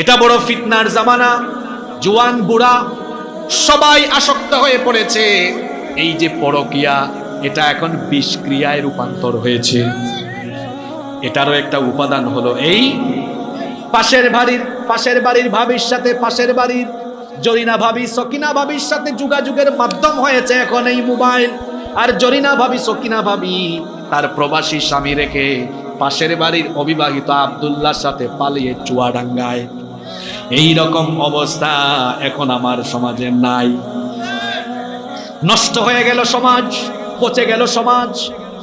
এটা বড় ফিতনার জামানা। জুয়ান, বুড়া, সবাই আসক্ত হয়ে পড়েছে। এই যে পরকিয়া, এটা এখন বিষক্রিয়ায় রূপান্তর হয়েছে। এটারও একটা উপাদান হলো এই পাশের বাড়ির পাশের বাড়ির ভাবির সাথে পাশের বাড়ির, জরিনা ভাবি, সকিনা ভাবির সাথে যোগাযোগের মাধ্যম হয়েছে এখন এই মোবাইল। আর জরিনা ভাবি, সকিনা ভাবি, তার প্রবাসী স্বামী রেখে পাশের বাড়ির অবিবাহিত আব্দুল্লাহর সাথে পালিয়ে চুয়াডাঙ্গায় এই রকম অবস্থা এখন আমার সমাজে নাই। নষ্ট হয়ে গেল সমাজ, পচে গেল সমাজ,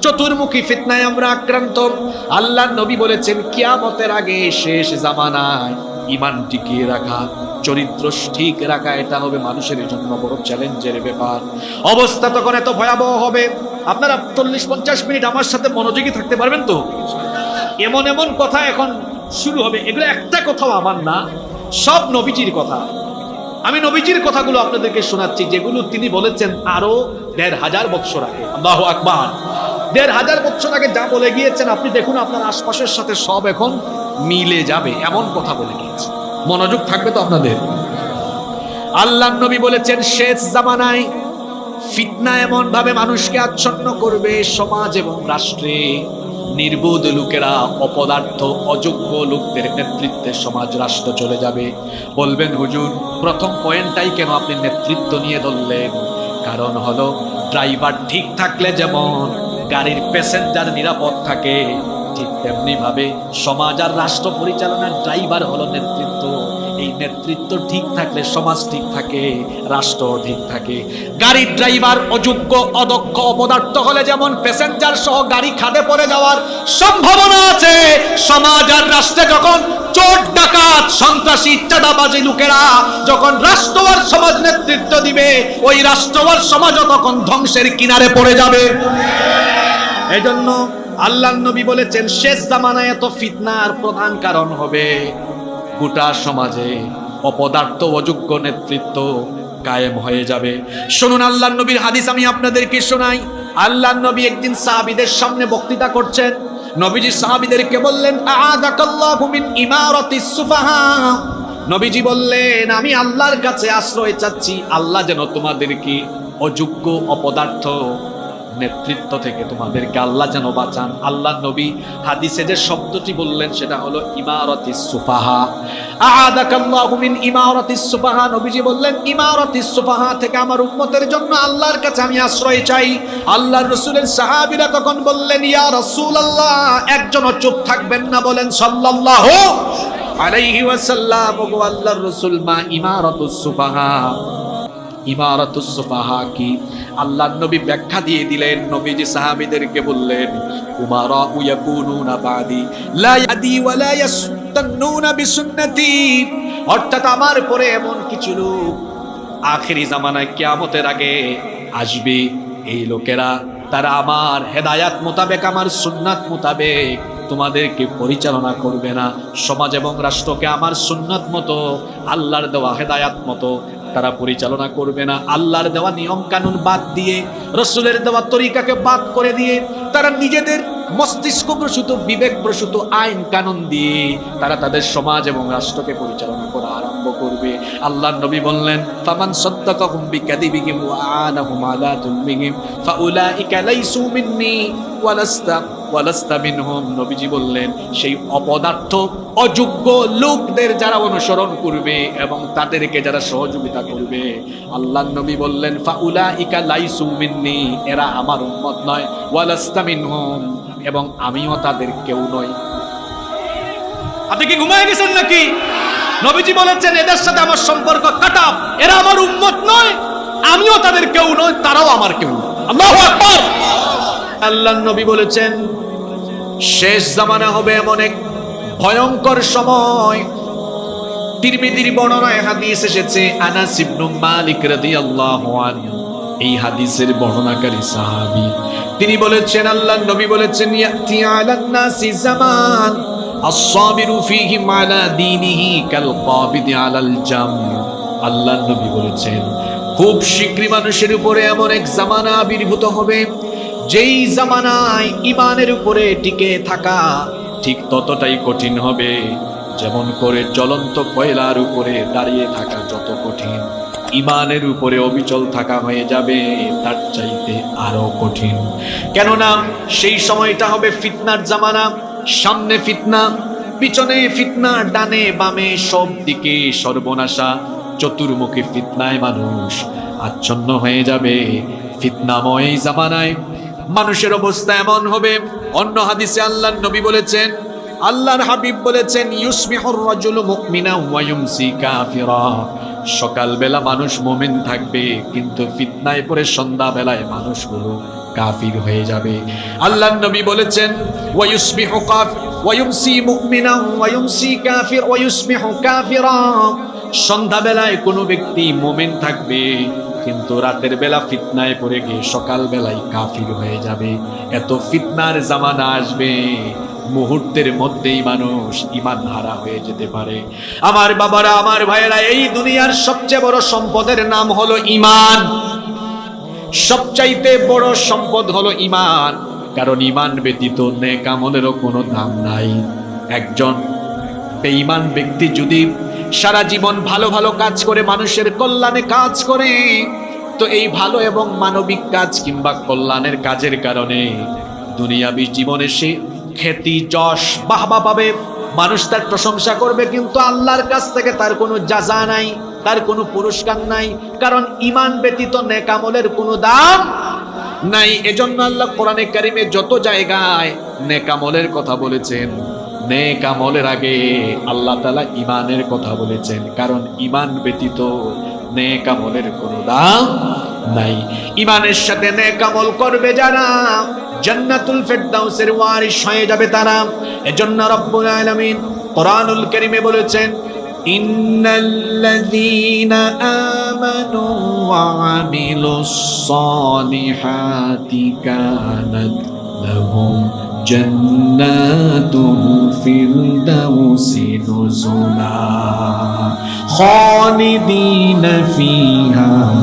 চতুর্মুখী ফিতনায় আমরা আক্রান্ত। আল্লাহ নবী বলেছেন, কিয়ামতের আগে শেষ জামানায় ইমান টিকিয়ে রাখা, চরিত্র ঠিক রাখা, এটা হবে মানুষের জন্য বড় চ্যালেঞ্জের ব্যাপার। অবস্থা তখন এত ভয়াবহ হবে। আপনারা চল্লিশ, পঞ্চাশ মিনিট আমার সাথে মনোযোগী থাকতে পারবেন তো? এমন এমন কথা এখন শুরু হবে। এগুলো একটা কথাও আমার না। সব নবীজির কথা। আমি নবীজির কথাগুলো আপনাদেরকে শোনাচ্ছি, যেগুলো তিনি বলেছেন আরও দেড় হাজার বৎসর আগে। আল্লাহ আকবার। দেড় হাজার বৎসর আগে যা বলে গিয়েছেন, আপনি দেখুন আপনার আশপাশের সাথে সব এখন মিলে যাবে, এমন কথা বলে গিয়েছে। মনোযোগ থাকবে তো আপনাদের? আল্লাহ নবী বলেছেন, শেষ জামানায় ফিতনা এমন ভাবে মানুষকে আচ্ছন্ন করবে সমাজ এবং রাষ্ট্রে। নির্বোধ লোকেরা, অপদার্থ, অযোগ্য লোকদের নেতৃত্বে সমাজ রাষ্ট্র চলে যাবে। বলবেন, হুজুর, প্রথম পয়েন্টটাই কেন আপনি নেতৃত্ব নিয়ে ধরলেন? কারণ হলো, ড্রাইভার ঠিক থাকলে যেমন, গাড়ির প্যাসেঞ্জার নিরাপদ থাকে, ঠিক তেমনিভাবে সমাজ আর রাষ্ট্র পরিচালনার ড্রাইভার হলো নেতৃত্ব। নেতৃত্ব ঠিক থাকলে, সমাজ ঠিক থাকে, রাষ্ট্র ঠিক থাকে। গাড়ির ড্রাইভার অযোগ্য, অদক্ষ, অপদার্থ হলে যেমন প্যাসেঞ্জার সহ গাড়ি খাদে পড়ে যাওয়ার সম্ভাবনা আছে, সমাজ আর রাষ্ট্রে যখন চোর, ডাকাত, সন্ত্রাসী, চাঁদাবাজি লোকেরা যখন রাষ্ট্র আর সমাজ নেতৃত্ব দিবে, ওই রাষ্ট্র আর সমাজও তখন ধ্বংসের কিনারে পড়ে যাবে। এজন্য জন্য আল্লাহ নবী বলেছেন, শেষ জামানায় এত ফিতনার প্রধান কারণ হবে। গোটা সমাজে অপদার্থ অযোগ্য নেতৃত্ব কায়েম হয়ে যাবে। শুনুন আল্লাহ নবীর হাদিস, আমি আপনাদেরকে শোনাই। আল্লাহ নবী একদিন সাহাবিদের সামনে বক্তৃতা করছেন। নবীজি সাহাবিদেরকে বললেন নবীজি বললেন, আমি আল্লাহর কাছে আশ্রয় চাচ্ছি। আল্লাহ যেন তোমাদেরকে অযোগ্য, অপদার্থ নেতৃত্ব থেকে তোমাদেরকে আল্লাহ যেন বাঁচান। আল্লাহ নবী হাদিসে যে শব্দটি বললেন, সেটা হলো ইমারতি সুফাহা আদাকাল্লাহু মিন ইমারতি সুফাহা নবীজি বললেন ইমারতি সুফাহা থেকে আমার উম্মতের জন্য আল্লাহর কাছে আমি আশ্রয় চাই। আল্লাহর রাসূলের সাহাবীরা তখন বললেন, ইয়া রাসূলুল্লাহ একজনও চুপ থাকবেন না। বলেন, সাল্লাল্লাহু আলাইহি ওয়াসাল্লাম। আল্লাহর রাসূল, মা ইমারাতুস সুফাহা ইমারাতুস সুফাহা কি আল্লাহ নবী ব্যাখ্যা দিয়ে দিলেন, নবীজি সাহাবীদেরকে বললেন উমারা ইয়াকুনুনা বাদি, লা ইয়াদি ওয়া লা ইয়াস্তান্নুনা বিসুন্নতি। অর্থাৎ আমার পরে এমন কিছু লোক আখেরি জামানায় কিয়ামতের আগে আসবে। এই লোকেরা, তারা আমার হেদায়াত মোতাবেক, আমার সুন্নাত মোতাবেক তোমাদেরকে পরিচালনা করবে না। সমাজ এবং রাষ্ট্রকে আমার সুন্নাত মতো, আল্লাহর দেওয়া হেদায়াত মতো তারা পরিচালনা করবে না। আল্লাহর দেওয়া নিয়ম কানুন বাদ দিয়ে, রসুলের দেওয়া তরিকাকে বাদ করে দিয়ে, তারা নিজেদের মস্তিষ্ক প্রসূত বিবেক প্রসূত আইন কানুন দিয়ে তারা তাদের সমাজ এবং রাষ্ট্রকে পরিচালনা করা আরম্ভ করবে। আল্লাহ নবী বললেন, ফামান সাদ্দাকাহুম বিকাদিবিহিম ওয়া আলা ফাউলাইকা লাইসু মিন্নি ওয়ালাস্তা ওয়ালাস্তা মিনহুম, নবীজি বললেন, সেই অপদার্থ, অযোগ্য লোকদের যারা অনুসরণ করবে এবং তাদেরকে যারা সহযোগিতা করবে। আল্লাহ নবী বললেন, ফাউলাইকা লাইসু মিন্নি, এরা আমার উম্মত নয়, ওয়ালাস্তা মিনহুম, এবং আমিও তাদের কেউ নই। আপনি কি ঘুমায় গেছেন নাকি? নবীজি বলেছেন, এদের সাথে আমার সম্পর্ক কাটা, এরা আমার উম্মত নয়, আমিও তাদের কেউ নই, তারাও আমার কেউ নয়। আল্লাহু আল্লাহ নবী বলেছেন শেষ জামানা হবে এমন এক ভয়ঙ্কর সময়। তিরমিদির বর্ণনায় হাদিস এসেছে, আনাস ইবনু মালিক রাদিয়াল্লাহু আনহু। এই হাদিসের বর্ণনাকারী সাহাবী। তিনি বলেছেন আল্লাহ নবী বলেছেন, ইয়াতি আলান নাসি জামান, আস-সাবিরু ফীহিম আলা দীনিহি কাল কাবিদি আলাল জাম। আল্লাহ নবী বলেছেন, খুব শীঘ্রই মানুষের উপরে এমন এক জামানা আবির্ভূত হবে যেই জামানায় ইমানের উপরে টিকে থাকা, ঠিক ততটাই কঠিন হবে। যেমন করে জ্বলন্ত কয়লার উপরে দাঁড়িয়ে থাকা যত কঠিন ইমানের উপরে অবিচল থাকা হয়ে যাবে, তার চাইতে আরও কঠিন। কেননা, সেই সময়টা হবে ফিতনার জামানা, সামনে ফিতনা, পিছনে ফিতনা, ডানে বামে সব দিকে সর্বনাশা, চতুর্মুখী ফিতনায় মানুষ আচ্ছন্ন হয়ে যাবে। ফিতনাময় জামানায় মানুষের অবস্থা এমন হবে। অন্য হাদিসে আল্লাহর নবী বলেছেন, আল্লাহর হাবিব বলেছেন, ইউসমিহুর রাজুলু মুমিনা ওয়া ইউমসি কাফিরা। সকালবেলা মানুষ মোমেন থাকবে, কিন্তু ফিতনায় পড়ে সন্ধ্যাবেলায় মানুষগুলো কাফির হয়ে যাবে। আল্লাহর নবী বলেছেন, ওয়া ইউসমিহু কাফ, ওয়া ইউমসি মুমিনা ওয়া ইউমসি কাফির, ওয়া ইউসমিহু কাফিরা। সন্ধ্যাবেলায় কোনো ব্যক্তি মোমেন থাকবে কিন্তু রাতের বেলা ফিতনায় পড়ে গিয়ে সকাল বেলায় কাফির হয়ে যাবে। এত ফিতনার জামানা আসবে। মুহূর্তের মধ্যেই মানুষ ইমান হারা হয়ে যেতে পারে। আমার বাবারা, আমার ভাইয়েরা, এই দুনিয়ার সবচেয়ে বড় সম্পদের নাম হলো ইমান সবচাইতে বড় সম্পদ হলো ইমান কারণ ইমান ব্যতীত নেক আমলেরও কোনো দাম নাই। একজন বেঈমান ব্যক্তি যদি সারা জীবন ভালো ভালো কাজ করে মানুষের কল্যাণে কাজ করে। তো এই ভালো এবং মানবিক কাজ কিংবা কল্যাণের কাজের কারণে দুনিয়াবি জীবনে সে খ্যাতি যশ, বাহবা পাবে। মানুষ তার প্রশংসা করবে, কিন্তু আল্লাহর কাছ থেকে তার কোনো যাজা নাই, তার কোনো পুরস্কার নাই। কারণ ইমান ব্যতীত নেকামলের কোনো দাম নাই। এজন্য আল্লাহ কোরআনে কারিমে যত জায়গায় নেকামলের কথা বলেছেন নেক আমলের আগে আল্লাহ তালা ইমানের কথা বলেছেন, কারণ ইমান ব্যতীত নেক আমলের কোনো দাম নাই। ইমানের সাথে নেক আমল করবে যারা, জন্নাতুল ফেরদাউসের ওয়ারিশ হয়ে যাবে তারা। এজন্য রব্বুল আলামিন কোরআনুল কারীমে বলেছেন, ইন্নাল্লাযীনা আমানু ওয়া আমিলুস সালিহাতি কানাত লাহুম لهم جنات الفردوس نزلا خالدين فيها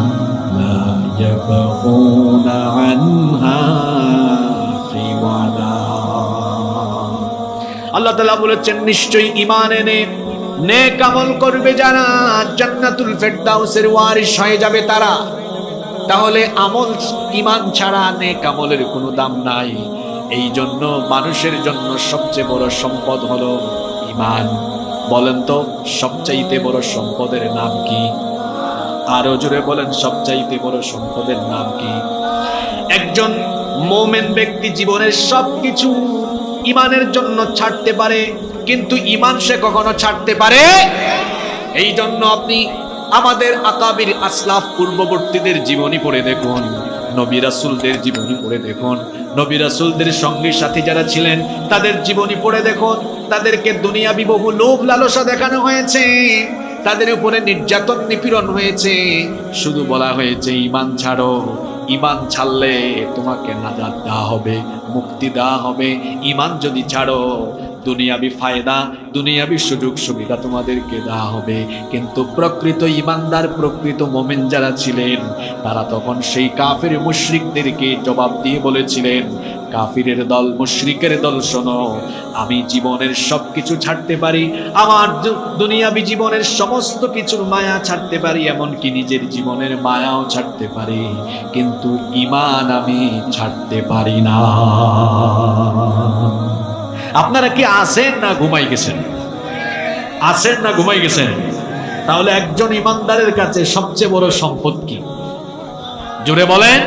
لا يبغون عنها حولا আল্লাহ তালা বলেছেন নিশ্চয়ই ইমান এনে নেক আমল করবে যারা জান্নাতুল ফেরদাউসের ওয়ারিস হয়ে যাবে তারা তাহলে আমল ইমান ছাড়া নেক আমলের কোনো দাম নাই এই জন্য মানুষের জন্য সবচেয়ে বড় সম্পদ হলো ইমান বলেন তো, সবচাইতে বড় সম্পদের নাম কি? আরও জোরে বলেন, সবচাইতে বড় সম্পদের নাম কি? একজন মোমেন ব্যক্তি জীবনের সবকিছু ইমানের জন্য ছাড়তে পারে, কিন্তু ইমান সে কখনো ছাড়তে পারে? এই জন্য আপনি আমাদের আকাবির আসলাফ পূর্ববর্তীদের জীবনী পড়ে দেখুন। নবী রাসুলদের জীবনী পড়ে দেখুন। নবী রাসূলদের সঙ্গী সাথী যারা ছিলেন, তাদের জীবনী পড়ে দেখুন। তাদেরকে দুনিয়াবি বহু লোভ লালসা দেখানো হয়েছে। তাদের উপরে নির্যাতন নিপীড়ন হয়েছে। শুধু বলা হয়েছে ইমান ছাড়ো। ইমান ছাড়লে তোমাকে নাজাত দেওয়া হবে, মুক্তি দেওয়া হবে। ইমান যদি ছাড়ো দুনিয়াবি ফায়দা, দুনিয়াবি সুযোগ সুবিধা তোমাদেরকে দেওয়া হবে। কিন্তু প্রকৃত ইমানদার, প্রকৃত মোমেন যারা ছিলেন, তারা তখন সেই কাফের মুশরিকদেরকে জবাব দিয়ে বলেছিলেন, কাফিরের দল, মুশরিকের দল শোনো, আমি জীবনের সব কিছু ছাড়তে পারি, আমার দুনিয়াবি জীবনের সমস্ত কিছুর মায়া ছাড়তে পারি, এমনকি নিজের জীবনের মায়াও ছাড়তে পারি। কিন্তু ইমান আমি ছাড়তে পারি না। আপনারা কি আছেন না ঘুমাই গেছেন? আছেন না ঘুমাই গেছেন? তাহলে একজন ইমানদারের কাছে সবচেয়ে বড় সম্পদ কি? জোরে বলেন।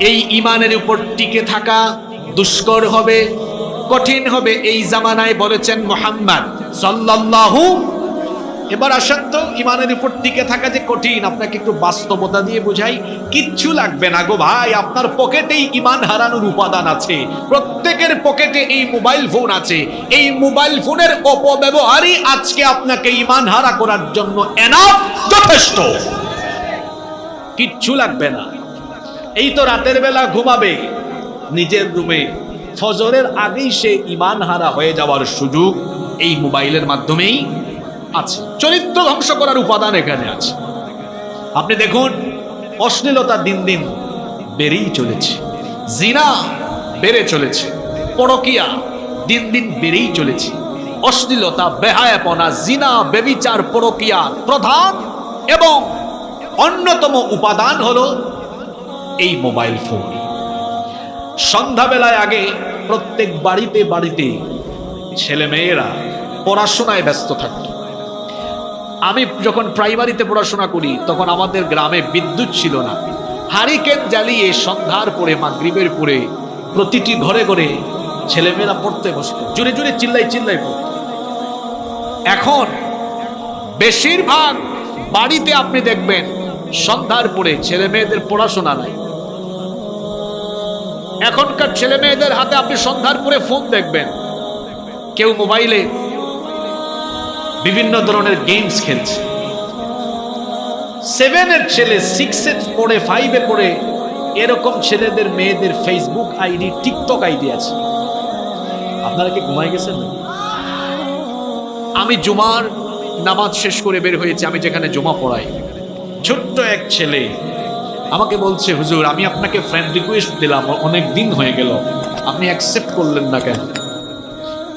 এই ইমানের উপর টিকে থাকা দুষ্কর হবে, কঠিন হবে। এই জামানায় বলেছেন মোহাম্মদ সাল্লাল্লাহু এবার আসেন তো, ইমানের উপর টিকে থাকা যে কঠিন, আপনাকে একটু বাস্তবতা দিয়ে বুঝাই। কিচ্ছু লাগবে না গো ভাই, আপনার পকেটেই ইমান হারানোর উপাদান আছে। প্রত্যেকের পকেটে এই মোবাইল ফোন আছে। এই মোবাইল ফোনের অপব্যবহারই আজকে আপনাকে ইমান হারা করার জন্য এনাফ যথেষ্ট। কিচ্ছু লাগবে না। এই তো রাতের বেলা ঘুমাবে। নিজের রুমে ফজরের আগেই সে ইমান হারা হয়ে যাওয়ার সুযোগ এই মোবাইলের মাধ্যমেই আছে। চরিত্র ধ্বংস করার উপাদান এখানে আছে। আপনি দেখুন, অশ্লীলতা দিন দিন বেড়েই চলেছে। জিনা বেড়ে চলেছে। পরকিয়া দিন দিন বেড়েই চলেছে। অশ্লীলতা, বেহায়াপনা, জিনা বেবিচার পরকিয়ার প্রধান এবং অন্যতম উপাদান হলো এই মোবাইল ফোন। সন্ধ্যাবেলায় আগে প্রত্যেক বাড়িতে বাড়িতে ছেলে মেয়েরা পড়াশোনায় ব্যস্ত থাকত। আমি যখন প্রাইমারিতে পড়াশোনা করি, তখন আমাদের গ্রামে বিদ্যুৎ ছিল না। হারিকেন জ্বালিয়ে সন্ধ্যার পরে, মাগরিবের পরে প্রতিটি ঘরে ঘরে ছেলেমেয়েরা পড়তে বসত। জুড়ে জুড়ে চিল্লাই চিল্লাই পড়ত। এখন বেশিরভাগ বাড়িতে আপনি দেখবেন, সন্ধ্যার পরে ছেলে মেয়েদের পড়াশোনা নাই। এখনকার ছেলে মেয়েদের হাতে আপনি সন্ধ্যার পরে ফোন দেখবেন। কেউ মোবাইলে বিভিন্ন ধরনের গেমস খেলছে। সেভেনের ছেলে সিক্সে পড়ে ফাইভে পড়ে এরকম ছেলেদের, মেয়েদের ফেসবুক আইডি টিকটক আইডি আছে। আপনারা কি ঘুমাই গেছেন? আমি জুমার নামাজ শেষ করে বের হয়েছি, আমি যেখানে জমা পড়াই। ছোট্ট এক ছেলে আমাকে বলছে, হুজুর, আমি আপনাকে ফ্রেন্ড রিকোয়েস্ট দিলাম, অনেক দিন হয়ে গেল, আপনি অ্যাকসেপ্ট করলেন না কেন?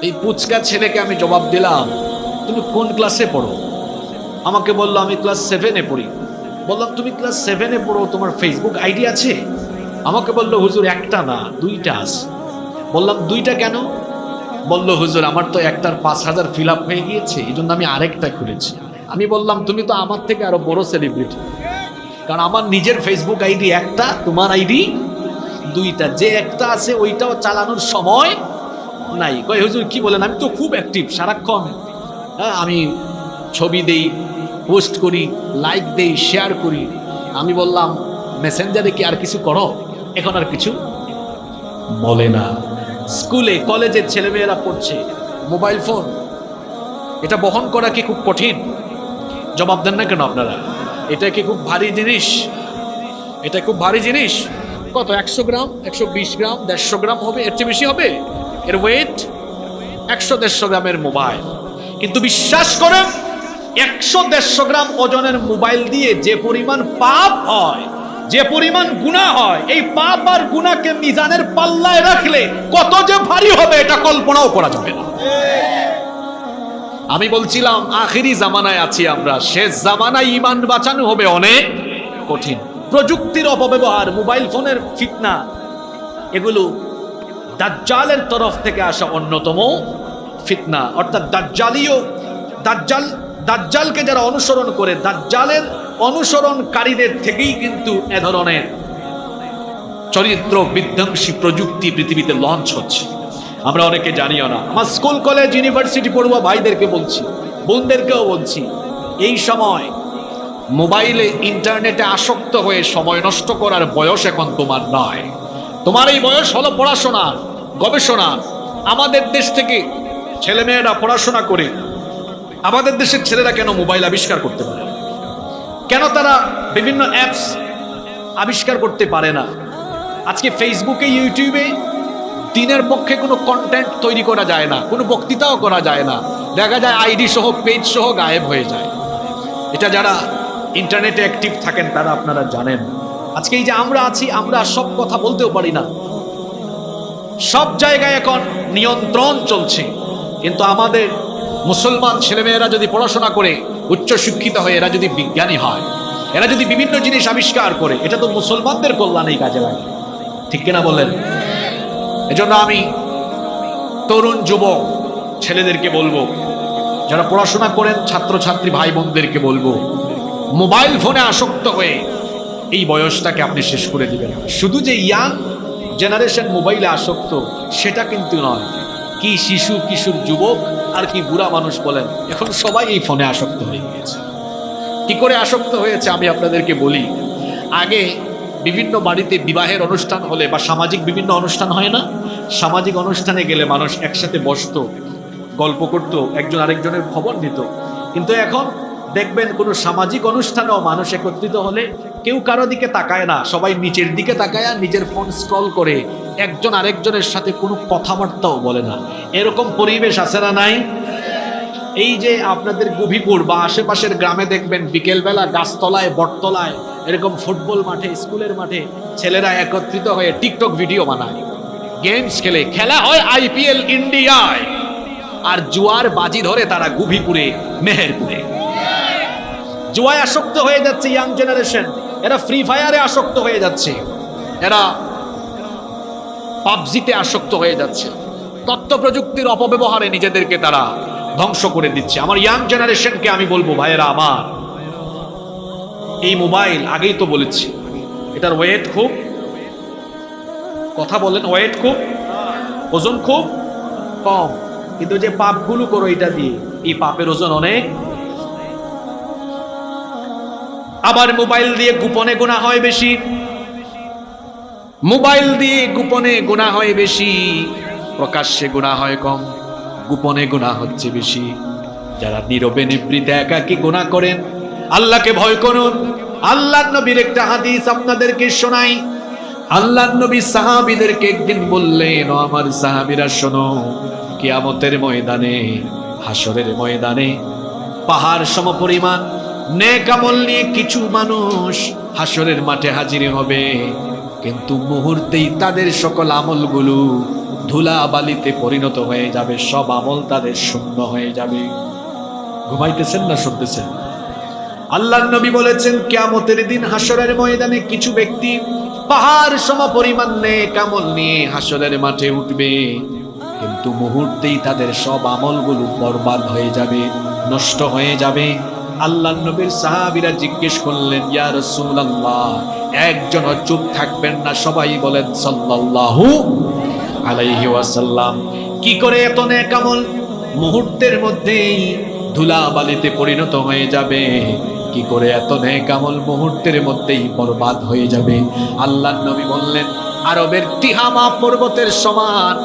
এই পুচকা ছেলেকে আমি জবাব দিলাম তুমি কোন ক্লাসে পড়ো? আমাকে বলল, আমি ক্লাস সেভেনে পড়ি। বললাম, তুমি ক্লাস সেভেনে পড়ো, তোমার ফেসবুক আইডি আছে? আমাকে বলল, হুজুর, একটা না, দুইটা আছে। বললাম, দুইটা কেন? বলল, হুজুর, আমার তো একটার পাঁচ হাজার ফিল আপ হয়ে গিয়েছে, এই জন্য আমি আরেকটা খুলেছি। আমি বললাম, তুমি তো আমার থেকে আরও বড় সেলিব্রিটি কারণ আমার নিজের ফেসবুক আইডি একটা, তোমার আইডি দুইটা। যে একটা আছে, ওইটাও চালানোর সময় নাই। কয়, হুজুর, কি বলেন? আমি তো খুব অ্যাক্টিভ সারাক্ষণ আমি ছবি দেই, পোস্ট করি, লাইক দেই, শেয়ার করি। আমি বললাম মেসেঞ্জারে কি আর কিছু করো? এখন আর কিছু বলে না। স্কুলে, কলেজের ছেলেমেয়েরা পড়ছে, মোবাইল ফোন। এটা বহন করা কি খুব কঠিন? জবাব দেন না কেন আপনারা? এটা কি খুব ভারী জিনিস? এটা খুব ভারী জিনিস? কত, একশো গ্রাম, একশো বিশ গ্রাম, দেড়শো গ্রাম হবে? এর চেয়ে বেশি হবে? এর ওয়েট একশো দেড়শো গ্রামের মোবাইল। কিন্তু বিশ্বাস করেন, একশো দেড়শো গ্রাম ওজনের মোবাইল দিয়ে যে পরিমাণ পাপ হয়, যে পরিমাণ গুণা হয়, এই পাপ আর গুণাকে মিজানের পাল্লায় রাখলে কত যে ভারী হবে এটা কল্পনাও করা যাবে না। আমি বলছিলাম, আখেরি জামানায় আছি আমরা, শেষ জামানায় ইমান বাঁচানো হবে অনেক কঠিন। প্রযুক্তির অপব্যবহার, মোবাইল ফোনের ফিতনা, এগুলো দাজ্জালের তরফ থেকে আসা অন্যতম ফিতনা, অর্থাৎ দাজ্জালীয় দাজ্জাল, দাজ্জালকে যারা অনুসরণ করে, দাজ্জালের অনুসরণকারীদের থেকেই কিন্তু এ ধরনের চরিত্র বিধ্বংসী প্রযুক্তি পৃথিবীতে লঞ্চ হচ্ছে। আমরা অনেকে জানিও না, আমার স্কুল কলেজ ইউনিভার্সিটি পড়ুয়া ভাইদেরকে বলছি, বোনদেরকেও বলছি, এই সময় মোবাইলে, ইন্টারনেটে আসক্ত হয়ে সময় নষ্ট করার বয়স এখন তোমার নয়। তোমার এই বয়স হলো পড়াশোনার, গবেষণার। আমাদের দেশ থেকে ছেলেমেয়েরা পড়াশোনা করে আমাদের দেশের ছেলেরা কেন মোবাইল আবিষ্কার করতে পারে? কেন তারা বিভিন্ন অ্যাপস আবিষ্কার করতে পারে না? আজকে ফেসবুকে ইউটিউবে দিনের পক্ষে কোনো কন্টেন্ট তৈরি করা যায় না, কোনো বক্তৃতাও করা যায় না। দেখা যায় আইডি সহ পেজ সহ গায়েব হয়ে যায়। এটা যারা ইন্টারনেটে অ্যাক্টিভ থাকেন, তারা আপনারা জানেন। আজকে এই যে আমরা আছি, আমরা সব কথা বলতেও পারি না। সব জায়গায় এখন নিয়ন্ত্রণ চলছে। কিন্তু আমাদের মুসলমান ছেলেমেয়েরা যদি পড়াশোনা করে উচ্চ শিক্ষিত হয়ে এরা যদি বিজ্ঞানী হয়, এরা যদি বিভিন্ন জিনিস আবিষ্কার করে, এটা তো মুসলমানদের কল্যাণেই কাজে লাগে। ঠিক কিনা বললেন? এজন্য আমি তরুণ যুবক ছেলেদেরকে বলব, যারা পড়াশোনা করেন, ছাত্রছাত্রী ভাই বোনদেরকে বলব, মোবাইল ফোনে আসক্ত হয়ে এই বয়সটাকে আপনি শেষ করে দিবেন। শুধু যে ইয়াং জেনারেশন মোবাইলে আসক্ত, সেটা কিন্তু নয়। কি শিশু কিশোর যুবক, আর কি বুড়া মানুষ বলেন? এখন সবাই এই ফোনে আসক্ত হয়ে গিয়েছে। কি করে আসক্ত হয়েছে আমি আপনাদেরকে বলি। আগে বিভিন্ন বাড়িতে বিবাহের অনুষ্ঠান হলে বা সামাজিক বিভিন্ন অনুষ্ঠান হয় না? সামাজিক অনুষ্ঠানে গেলে মানুষ একসাথে বসতো, গল্প করতো, একজন আরেকজনের খবর নিত। কিন্তু এখন দেখবেন কোনো সামাজিক অনুষ্ঠানেও মানুষ একত্রিত হলে কেউ কারও দিকে তাকায় না, সবাই নিচের দিকে তাকায় আর নিজের ফোন স্ক্রল করে একজন আরেকজনের সাথে কোনো কথাবার্তাও বলে না। এরকম পরিবেশ আছে না নাই? এই যে আপনাদের গভীপুর বা আশেপাশের গ্রামে দেখবেন, বিকেলবেলা গাছতলায়, বটতলায়, এরকম ফুটবল মাঠে, স্কুলের মাঠে ছেলেরা একত্রিত হয়ে টিকটক ভিডিও বানায়। গেমস খেলে, খেলা হয় আইপিএল ইন্ডিয়ায়। আর জুয়ার বাজি ধরে তারা গুভিপুরে, মেহেরপুরে। জুয়ায় আসক্ত হয়ে যাচ্ছে ইয়াং জেনারেশন। এরা ফ্রি ফায়ারে আসক্ত হয়ে যাচ্ছে। এরা পাবজিতে আসক্ত হয়ে যাচ্ছে। তথ্য প্রযুক্তির অপব্যবহারে নিজেদেরকে তারা ধ্বংস করে দিচ্ছে। আমার ইয়াং জেনারেশনকে আমি বলব, ভাইয়েরা আমার, এই মোবাইল আগেই তো বলেছি, এটার ওয়েট খুব। কথা বলেন ওয়েট খুব, ওজন খুব কম। কিন্তু যে পাপগুলো করো এটা দিয়ে, এই পাপের ওজন অনেক। আবার মোবাইল দিয়ে গোপনে গোনা হয় বেশি। মোবাইল দিয়ে গোপনে গোনা হয় বেশি, প্রকাশ্যে গোনা হয় কম, গোপনে গোনা হচ্ছে বেশি। যারা নীরবে নিবৃতে একাকি গোনা করেন, আল্লাহকে ভয় করুন। আল্লাহ নবীর একটা হাদিস আপনাদেরকে শোনাই। আল্লাহ নবী সাহাবিদেরকে একদিন বললেন, ও আমার সাহাবিরা, শোনো, কিয়ামতের ময়দানে হাসরের ময়দানে পাহাড় সমপরিমাণ, নেক আমল নিয়ে কিছু মানুষ হাসরের মাঠে হাজির হবে। কিন্তু মুহূর্তেই তাদের সকল আমলগুলো ধুলা বালিতে পরিণত হয়ে যাবে, সব আমল তাদের শূন্য হয়ে যাবে। ঘুমাইতেছেন না শুনতেছেন? আল্লাহ নবী বলেছেন, কেয়ামতের দিন হাসরের ময়দানে কিছু ব্যক্তি পাহাড় সম পরিমাণ নেক আমল নিয়ে হাসরের মাঠে উঠবে। কিন্তু মুহূর্তেই তাদের সব আমলগুলো বরবাদ হয়ে যাবে, নষ্ট হয়ে যাবে। আল্লাহ নবীর সাহাবিরা জিজ্ঞেস করলেন, ইয়া রাসূলুল্লাহ, একজন চুপ থাকবেন না? সবাই বলেন, সাল্লাল্লাহু আলাইহি ওয়াসাল্লাম। কি করে এত নেক আমল? মুহূর্তের মধ্যেই ধুলা বালিতে পরিণত হয়ে যাবে। কি করে এত নেক আমল? মুহূর্তের মধ্যেই বরবাদ হয়ে যাবে। আল্লাহ নবী বললেন, আরবের তিহামা পর্বতের সমান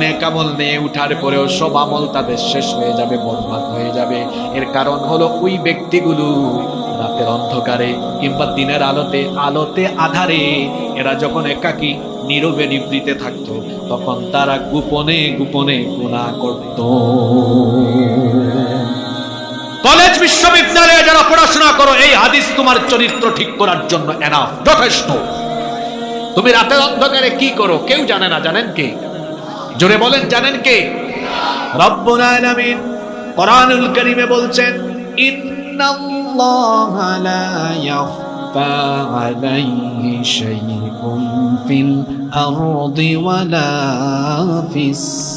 নেকামল নিয়ে উঠার পরেও সব আমল তাদের শেষ হয়ে যাবে বরবাদ হয়ে যাবে। এর কারণ হলো ওই ব্যক্তিগুলো রাতের অন্ধকারে কিংবা দিনের আলোতে আলোতে আধারে, এরা যখন একাকী, নীরবে নিবৃতে থাকতো, তখন তারা গোপনে গোপনে গুণা করত। কলেজ বিশ্ববিদ্যালয়ে যারা পড়াশোনা করো, এই হাদিস তোমার চরিত্র ঠিক করার জন্য এনাফ যথেষ্ট। তুমি রাতের অন্ধকারে কি করো? কেউ জানে না, জানেন কে? জোরে বলেন, জানেন কে? রব্বুল কোরআনুল কারীমে বলছেন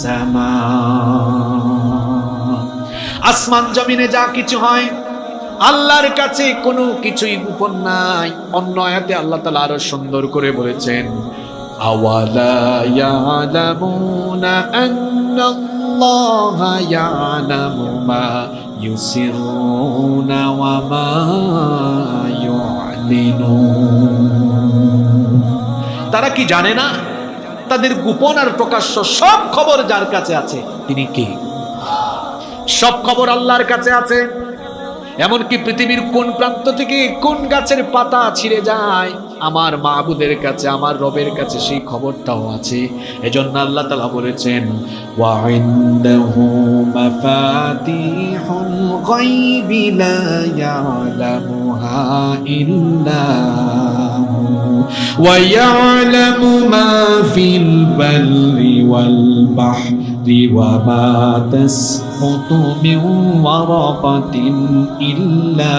সামা. আসমান জমিনে যা কিছু হয়, আল্লাহর কাছে কোনো কিছুই গোপন নাই। অন্য আয়াতে আল্লাহ তাআলা আরও সুন্দর করে বলেছেন أولا يعلمون أن الله يعلم ما يسرون وما يعلنون তারা কি জানে না তাদের গোপন আর প্রকাশ্য সব খবর যার কাছে আছে তিনি কে সব খবর আল্লাহর কাছে আছে এমনকি পৃথিবীর কোন প্রান্ত থেকে কোন গাছের পাতা ছিঁড়ে যায়, আমার মাহবুদের কাছে, আমার রবের কাছে সেই খবরটাও আছে। এজন্য আল্লাহ তালা বলেছেন ওয়াইন্দাহু মাফাতিহুল গায়বি লা ইয়ালামুহা তাসকুতু মিন ওয়ারাকাতিন ইল্লা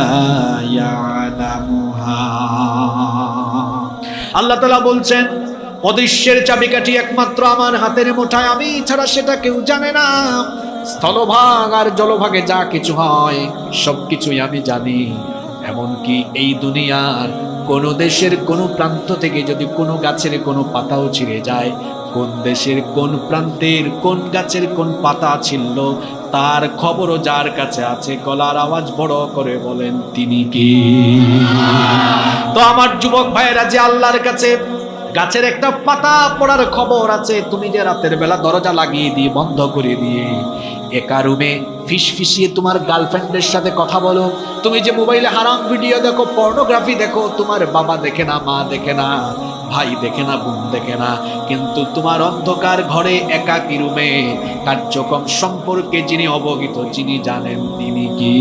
ইয়ালামুহা আল্লাহ তালা বলছেন, অদৃশ্যের চাবিকাঠি একমাত্র আমার হাতের মুঠায়, আমি ছাড়া সেটা কেউ জানে না। স্থলভাগ আর জলভাগে যা কিছু হয় সব কিছুই আমি জানি। এমনকি এই দুনিয়ার কোন দেশের কোনো প্রান্ত থেকে যদি কোনো গাছের কোনো পাতাও ছিঁড়ে যায় কোন দেশের কোন প্রান্তের কোন গাছের কোন পাতা ছিল? তার খবরও যার কাছে আছে, গলার আওয়াজ বড় করে বলেন, তিনি কি? তো আমার যুবক ভাইয়েরা, যে আল্লাহর কাছে গাছের একটা পাতা পড়ার খবর আছে। তুমি যে রাতের বেলা দরজা লাগিয়ে দিয়ে বন্ধ করে দিয়ে একা রুমে ফিস ফিসিয়ে তোমার গার্লফ্রেন্ডের সাথে কথা বলো। তুমি যে মোবাইলে হারাম ভিডিও দেখো, পর্নোগ্রাফি দেখো, তোমার বাবা দেখে না, মা দেখে না, ভাই দেখে না, বোন দেখে না। কিন্তু তোমার অন্ধকার ঘরে একাকি রুমে কার্যক্রম সম্পর্কে যিনি অবহিত যিনি জানেন তিনি কি?